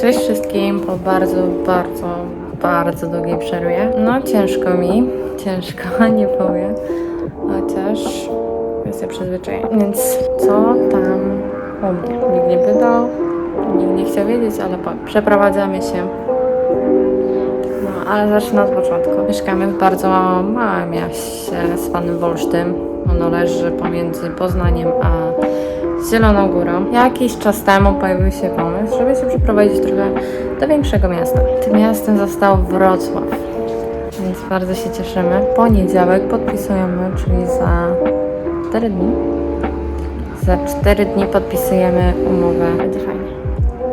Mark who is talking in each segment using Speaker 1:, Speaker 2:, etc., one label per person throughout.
Speaker 1: Cześć wszystkim po bardzo, bardzo, bardzo długiej przerwie. No ciężko mi, ciężko, nie powiem. Chociaż jestem przyzwyczajona. Więc co tam u mnie? Nikt nie pytał, nikt nie chciał wiedzieć, ale powiem. Przeprowadzamy się. No, ale zacznę od początku. Mieszkamy w bardzo małym mieście z panem Wolsztym. Ono leży pomiędzy Poznaniem a Zieloną Górą. Jakiś czas temu pojawił się pomysł, żeby się przeprowadzić trochę do większego miasta. Tym miastem został Wrocław. Więc bardzo się cieszymy. Poniedziałek podpisujemy, czyli za 4 dni. Za 4 dni podpisujemy umowę. Będzie fajnie.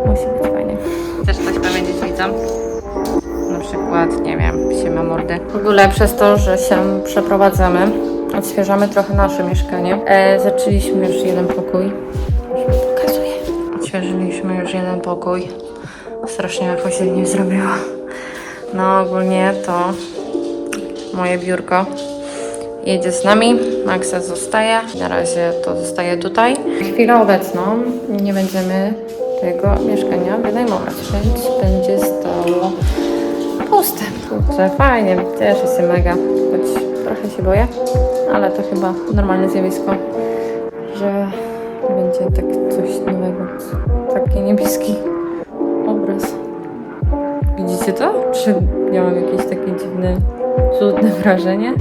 Speaker 1: Musi być fajnie. Chcesz coś powiedzieć widzom? Na przykład, nie wiem, siema mordy. W ogóle przez to, że się przeprowadzamy, odświeżamy trochę nasze mieszkanie. E, zaczęliśmy już jeden pokój. Pokazuję. Odświeżyliśmy już jeden pokój. Strasznie jakoś się nie zrobiło. No ogólnie to moje biurko jedzie z nami. Maxa zostaje. Na razie to zostaje tutaj. Chwilę obecną nie będziemy tego mieszkania wynajmować, więc będzie stało puste. Kurczę, fajnie, cieszę się mega, choć trochę się boję, ale to chyba normalne zjawisko, że będzie tak coś nowego, taki niebieski obraz. Widzicie to? Czy ja mam jakieś takie dziwne, cudne wrażenie?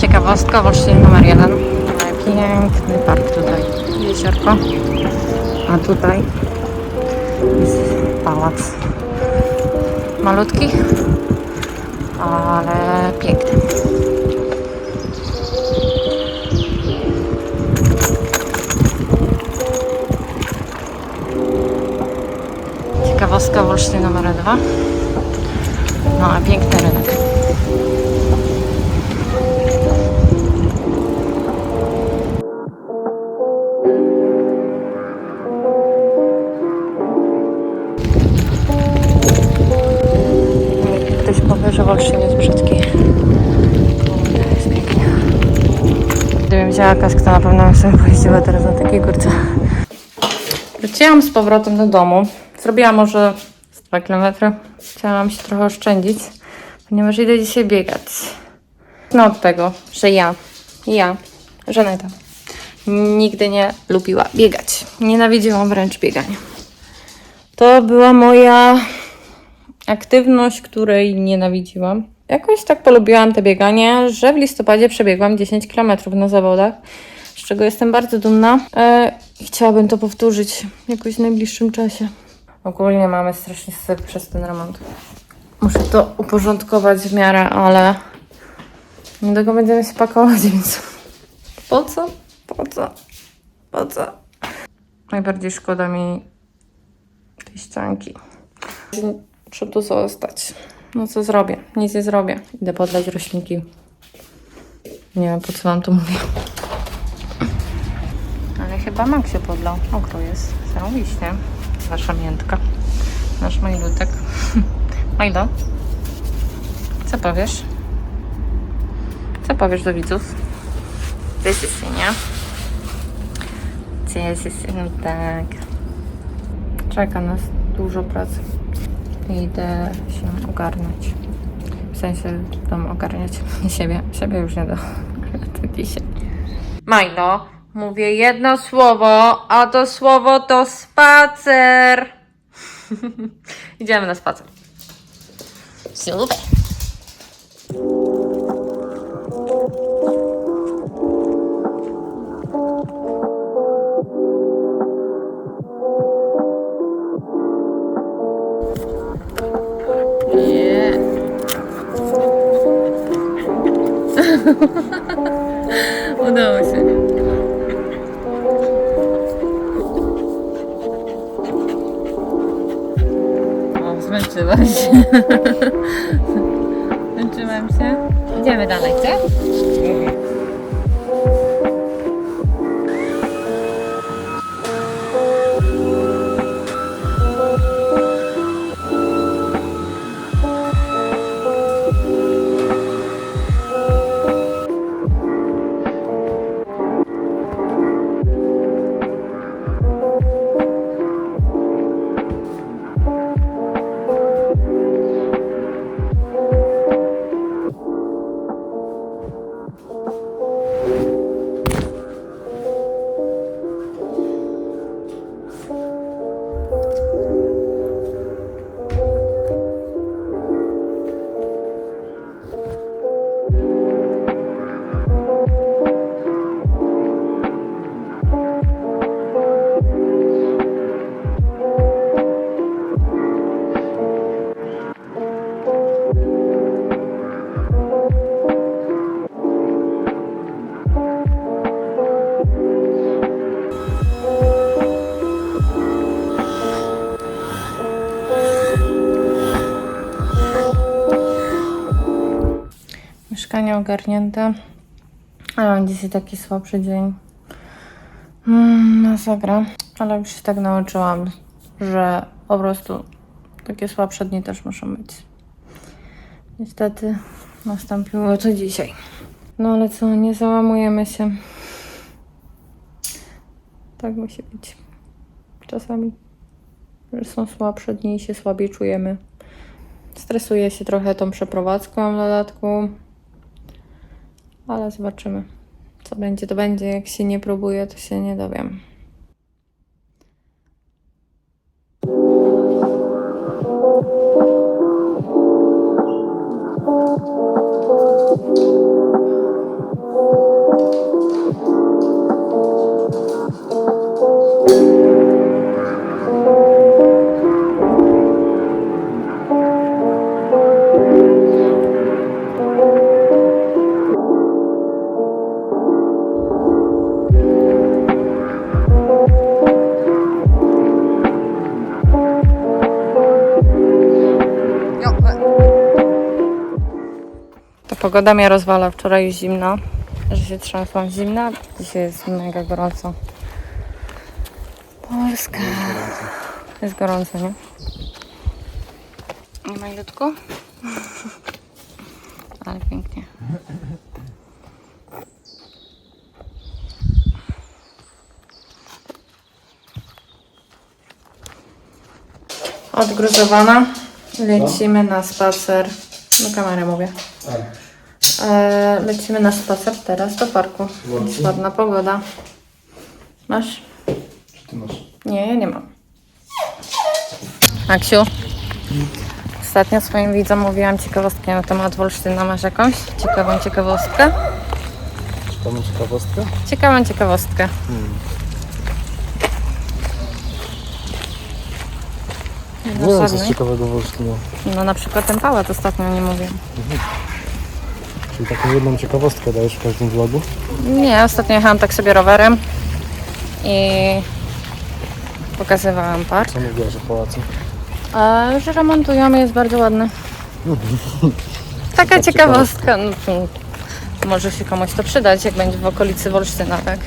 Speaker 1: Ciekawostka, Wolsztyn numer jeden. Piękny park tutaj, jeziorko. A tutaj pałac. Malutki, ale piękny. Ciekawostka Wolsztyn numer dwa. No a piękny rynek. Że Wolsztyn jest brzydki. Jest pięknie. Gdybym wzięła kask, to na pewno bym sobie pojeździła teraz na takiej górce. Wróciłam z powrotem do domu. Zrobiłam może z 2 km. Chciałam się trochę oszczędzić, ponieważ idę dzisiaj biegać. No od tego, że ja, ja, Żaneta, nigdy nie lubiła biegać. Nienawidziłam wręcz biegania. To była moja aktywność, której nienawidziłam. Jakoś tak polubiłam te bieganie, że w listopadzie przebiegłam 10 km na zawodach, z czego jestem bardzo dumna. E, chciałabym to powtórzyć jakoś w najbliższym czasie. Ogólnie mamy strasznie syp przez ten remont. Muszę to uporządkować w miarę, ale niedługo będziemy się pakować, więc po co? Po co? Po co? Najbardziej szkoda mi tej ścianki. Muszę tu zostać. No co zrobię? Nic nie zrobię. Idę podlać roślinki. Nie wiem, po co wam to mówię. Ale chyba Maksio podlał. Okro jest. Zarobiście. Wasza miętka. Nasz majlutek. Majdo, co powiesz? Co powiesz do widzów? Cześć, nie? Cześć, no tak. Czeka nas dużo pracy. Idę się ogarnąć. W sensie dom ogarniać. Siebie. Siebie już nie do. Dzisiaj. Majdo, mówię jedno słowo, a to słowo to spacer. Idziemy na spacer. Super. Udało się. O, zmęczyłam nieogarnięte. Ale mam dzisiaj taki słabszy dzień. Mm, masakra. Ale już się tak nauczyłam, że po prostu takie słabsze dni też muszą być. Niestety nastąpiło to dzisiaj. No ale co, nie załamujemy się. Tak musi być. Czasami, że są słabsze dni i się słabiej czujemy. Stresuję się trochę tą przeprowadzką w dodatku. Ale zobaczymy. Co będzie, to będzie. Jak się nie próbuje, to się nie dowiem. Pogoda mnie rozwala. Wczoraj zimno, że się trzęsłam zimna. Dzisiaj jest mega gorąco. Polska. Jest gorąco, nie? Nie ma ilutku? Ale pięknie. Odgruzowana. Lecimy na spacer. Na kamerę mówię. E, lecimy na spacer teraz do parku. Jest ładna pogoda. Masz?
Speaker 2: Czy ty masz?
Speaker 1: Nie, ja nie mam. Aksiu, ostatnio swoim widzom mówiłam ciekawostkę na temat Wolsztyna. Masz jakąś ciekawą ciekawostkę?
Speaker 2: Ma ciekawostkę?
Speaker 1: Ciekawą ciekawostkę.
Speaker 2: Nie wiem, co
Speaker 1: żadnej.
Speaker 2: jest ciekawego w Olsztynie.
Speaker 1: No na przykład ten pałac ostatnio nie mówiłem.
Speaker 2: Czyli taką jedną ciekawostkę dajesz w każdym vlogu?
Speaker 1: Nie, ostatnio jechałam tak sobie rowerem i pokazywałam park.
Speaker 2: Co mówiłaś o pałacu?
Speaker 1: A, że remontują, jest bardzo ładny. Taka ciekawostka. No, to może się komuś to przydać, jak będzie w okolicy Wolsztyna, tak?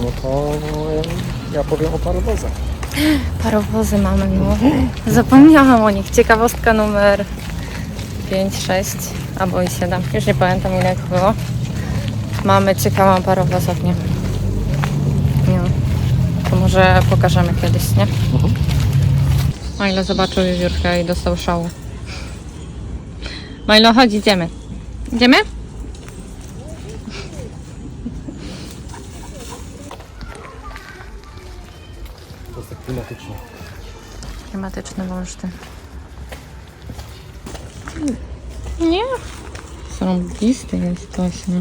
Speaker 2: No to ja, ja powiem o parowozach.
Speaker 1: Parowozy mamy, no. Zapomniałam o nich. Ciekawostka numer 5, 6 albo i 7. Już nie pamiętam ile ich było. Mamy ciekawą parowozownię. No. To może pokażemy kiedyś, nie? O ile zobaczył wiewiórkę i dostał szału. Milo, chodź, idziemy. Idziemy?
Speaker 2: To jest tak klimatycznie.
Speaker 1: Klimatyczny Wolsztyn. Nie. Zarąbisty jest właśnie.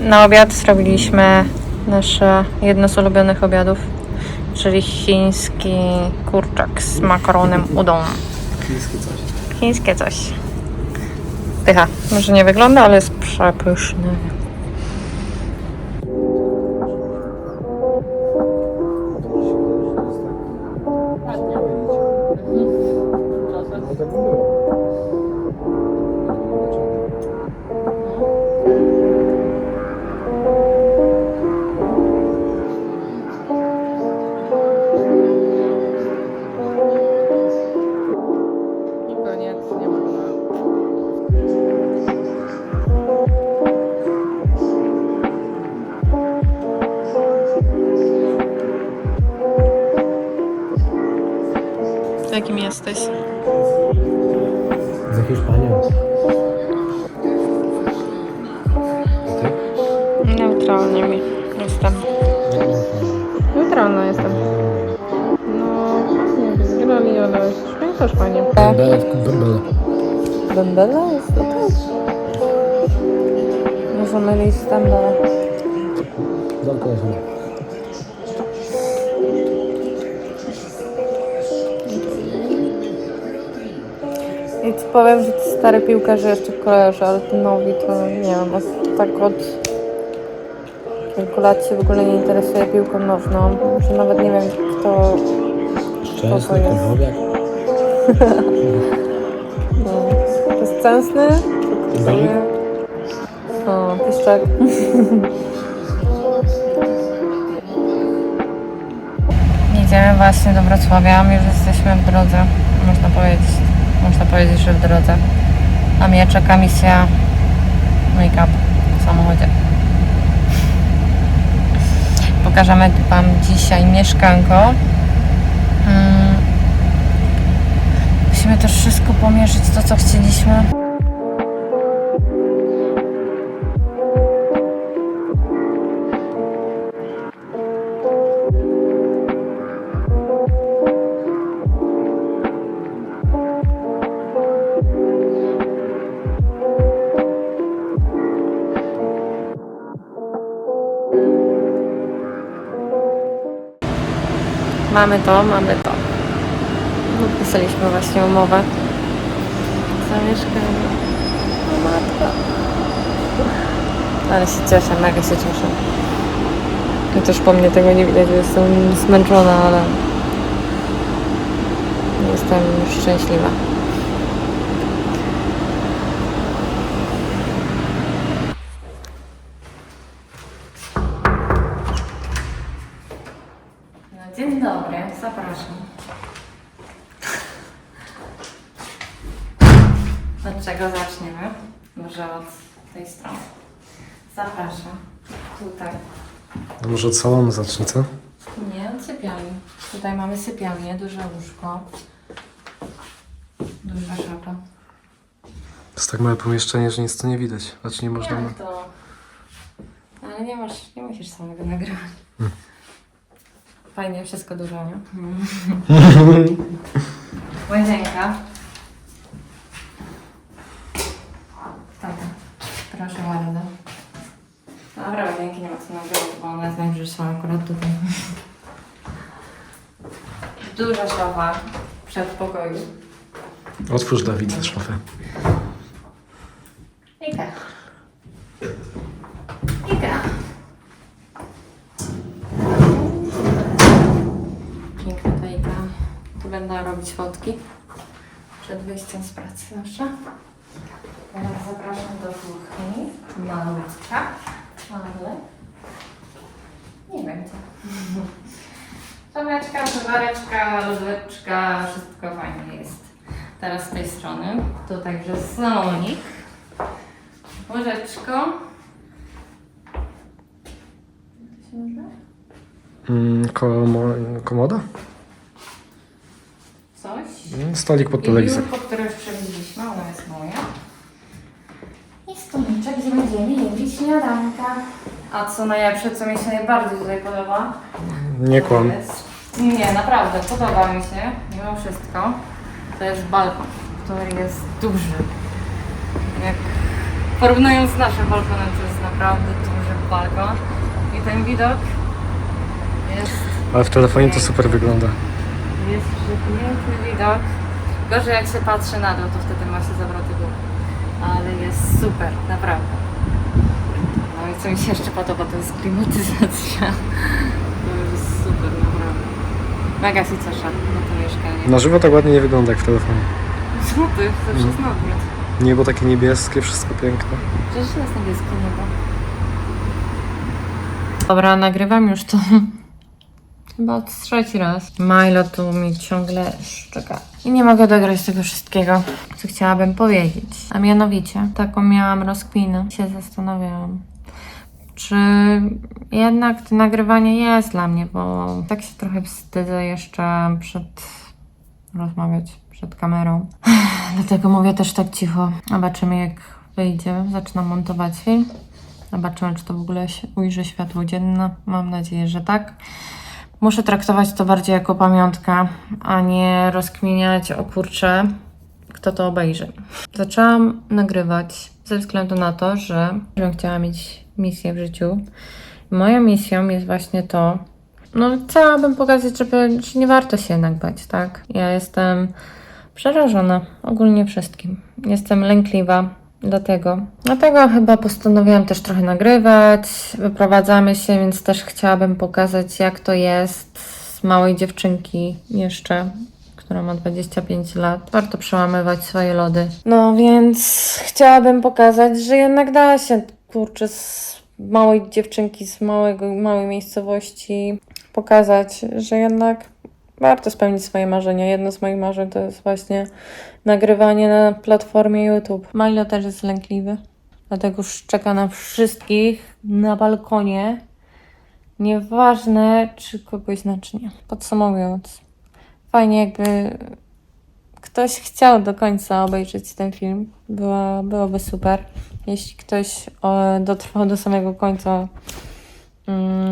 Speaker 1: Na obiad zrobiliśmy nasze jedno z ulubionych obiadów, czyli chiński kurczak z makaronem udon.
Speaker 2: Chińskie coś.
Speaker 1: Chińskie coś. Pycha. Może nie wygląda, ale jest przepyszny. Jakim jesteś?
Speaker 2: Za Hiszpanią.
Speaker 1: Neutralnie mi jestem. Neutralna jestem. No, fajnie by zgrali, ale śmiech też fajnie.
Speaker 2: Bele w Bele.
Speaker 1: Bębela jest to też. Może mylić z Bębela.
Speaker 2: Daleko
Speaker 1: powiem, że ci stary piłkarze jeszcze kojarzę, ale ten nowi to nie wiem, od, tak od kilku lat się w ogóle nie interesuje piłką nożną, że nawet nie wiem kto,
Speaker 2: Szczęsny,
Speaker 1: jest?
Speaker 2: Korchowiak.
Speaker 1: no, jest szczęsny,
Speaker 2: Beli?
Speaker 1: O, piszczek. Jedziemy właśnie do Wrocławia, już jesteśmy w drodze, można powiedzieć, można powiedzieć, że w drodze. A mnie czeka misja make-up w samochodzie. Pokażemy Wam dzisiaj mieszkanko. Mm. Musimy też wszystko pomierzyć, to co chcieliśmy. Mamy to, mamy to. Podpisaliśmy właśnie umowę. Za mieszkanie. O matka. Ale się cieszę, mega się cieszę. Chociaż po mnie tego nie widać, jestem zmęczona, ale jestem szczęśliwa. Zapraszam. Od czego zaczniemy? Może od tej strony. Zapraszam. Tutaj.
Speaker 2: No może od salonu zacznę, co?
Speaker 1: Nie, od sypialni. Tutaj mamy sypialnię, duże łóżko. Duża szafa.
Speaker 2: To jest tak małe pomieszczenie, że nic tu nie widać. Znaczy nie można...
Speaker 1: Jak to? Ale nie masz, nie musisz samego nagrywać. Fajnie, wszystko dużo, nie? Łazienka. Tata, proszę bardzo. Dobra, łazienki nie ma co nagrywać, bo one że są akurat tutaj. Duża szafa w przedpokoju.
Speaker 2: Otwórz Dawid tę szafę.
Speaker 1: Będę robić fotki przed wyjściem z pracy zawsze. Teraz zapraszam do kuchni. Malutka. Ale nie będzie. Tomeczka, towareczka, lodóweczka, wszystko fajnie jest. Teraz z tej strony. Tu także salonik. Łyżeczko.
Speaker 2: Mm, komo... Komoda? Stolik pod
Speaker 1: I
Speaker 2: telewizor.
Speaker 1: biurko, które już przewidzieliśmy, ona jest moja. I stoliczek, gdzie będziemy jedli śniadanka. A co najlepsze, co mi się najbardziej tutaj podoba?
Speaker 2: Nie kłam.
Speaker 1: To jest- Nie, naprawdę, podoba mi się, mimo wszystko. To jest balkon, który jest duży. Jak porównując z naszym balkonem, to jest naprawdę duży balkon. I ten widok jest,
Speaker 2: Ale w telefonie to super wygląda.
Speaker 1: Jest przepiękny widok. Gorzej jak się patrzy na dół, to wtedy ma się zawroty głowy. Ale jest super, naprawdę. No i co mi się jeszcze podoba, to jest klimatyzacja. To jest super, naprawdę. Mega się cieszę na to mieszkanie.
Speaker 2: Na żywo tak ładnie nie wygląda jak w telefonie.
Speaker 1: Złoty, to już jest na odwrót.
Speaker 2: Niebo takie niebieskie, wszystko piękne.
Speaker 1: Przecież jest niebieskie niebo. Dobra, nagrywam już to chyba trzeci raz. Milo tu mi ciągle szczeka. I nie mogę dograć tego wszystkiego, co chciałabym powiedzieć. A mianowicie, taką miałam rozkminę. Się zastanawiałam. Czy jednak to nagrywanie jest dla mnie, bo tak się trochę wstydzę jeszcze przed rozmawiać przed kamerą. Dlatego mówię też tak cicho. Zobaczymy jak wyjdzie. Zaczynam montować film. Zobaczymy, czy to w ogóle ujrzy światło dzienne. Mam nadzieję, że tak. Muszę traktować to bardziej jako pamiątkę, a nie rozkminiać o kurczę, kto to obejrzy. Zaczęłam nagrywać ze względu na to, że chciała mieć misję w życiu. Moją misją jest właśnie to, no chciałabym pokazać, żeby, że nie warto się jednak bać, tak? Ja jestem przerażona ogólnie wszystkim. Jestem lękliwa, dlatego. Dlatego chyba postanowiłam też trochę nagrywać. Wyprowadzamy się, więc też chciałabym pokazać, jak to jest z małej dziewczynki jeszcze, która ma 25 lat. Warto przełamywać swoje lody. No więc chciałabym pokazać, że jednak da się, kurczę, z małej dziewczynki, z małego, małej miejscowości pokazać, że jednak warto spełnić swoje marzenia. Jedno z moich marzeń to jest właśnie nagrywanie na platformie YouTube. Milo też jest lękliwy, dlatego już czeka na wszystkich na balkonie. Nieważne, czy kogoś zna, czy nie. Podsumowując, fajnie jakby ktoś chciał do końca obejrzeć ten film. Była, byłoby super. Jeśli ktoś e, dotrwał do samego końca, mm,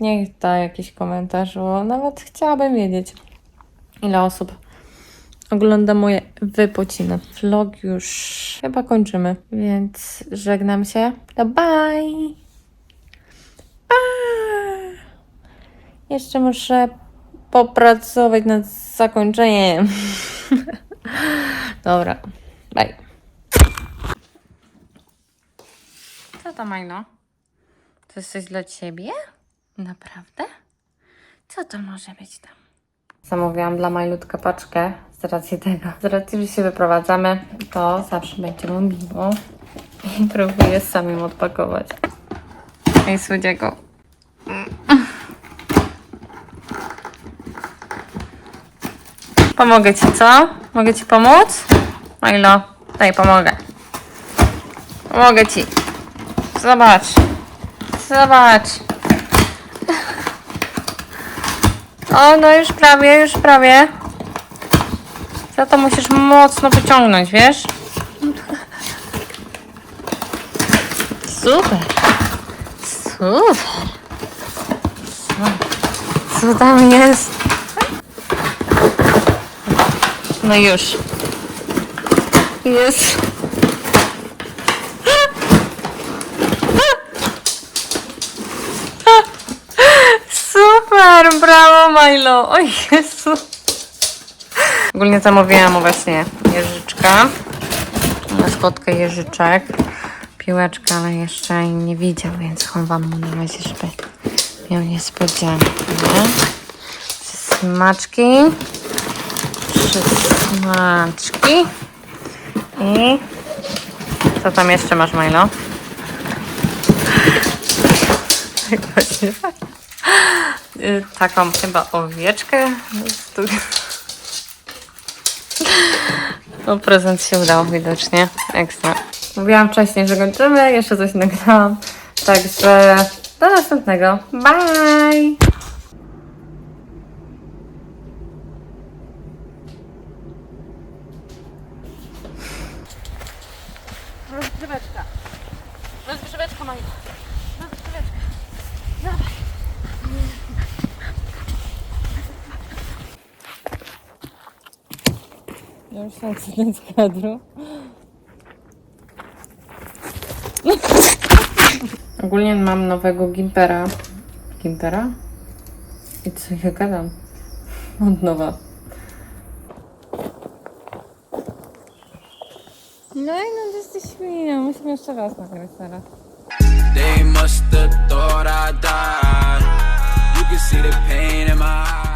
Speaker 1: niech da jakiś komentarz, bo nawet chciałabym wiedzieć, ile osób ogląda moje wypociny. Vlog już chyba kończymy, więc żegnam się. To bye! Bye! Jeszcze muszę popracować nad zakończeniem. Dobra, bye. Co to, Majno? To jest coś dla ciebie? Naprawdę? Co to może być tam? Zamówiłam dla Majlutka paczkę z racji tego. Z racji, że się wyprowadzamy, to zawsze będzie mobilną. I próbuję samym odpakować. Ej, słodziego. Pomogę ci, co? Mogę ci pomóc? Majlo, daj, pomogę. Pomogę ci. Zobacz. Zobacz. O, no już prawie, już prawie. Za to musisz mocno wyciągnąć, wiesz? Super. Super. Co, tam jest? No już. Jest. Super, brawo Milo. O Jezu. Ogólnie zamówiłam właśnie jeżyczka. Na spotkę jeżyczek. Piłeczkę, ale jeszcze nie widział, więc chowam mu na razie, żeby miał niespodziankę. Smaczki. Trzy smaczki. I co tam jeszcze masz, Milo? Właśnie Y, taką chyba owieczkę. No prezent się udał widocznie. Ekstra. Mówiłam wcześniej, że kończymy, jeszcze coś nagrałam. Także do następnego. Bye! Rozgrzeweczka. Rozgrzeweczka, Maja. Ja już sam z kadru. Ogólnie mam nowego Gimpera. Gimpera? I co ja gadam? Od nowa. No i no, to jesteś świnia. Musimy jeszcze raz nagrać teraz.
Speaker 3: They must have thought I died. You can see the pain in my eyes.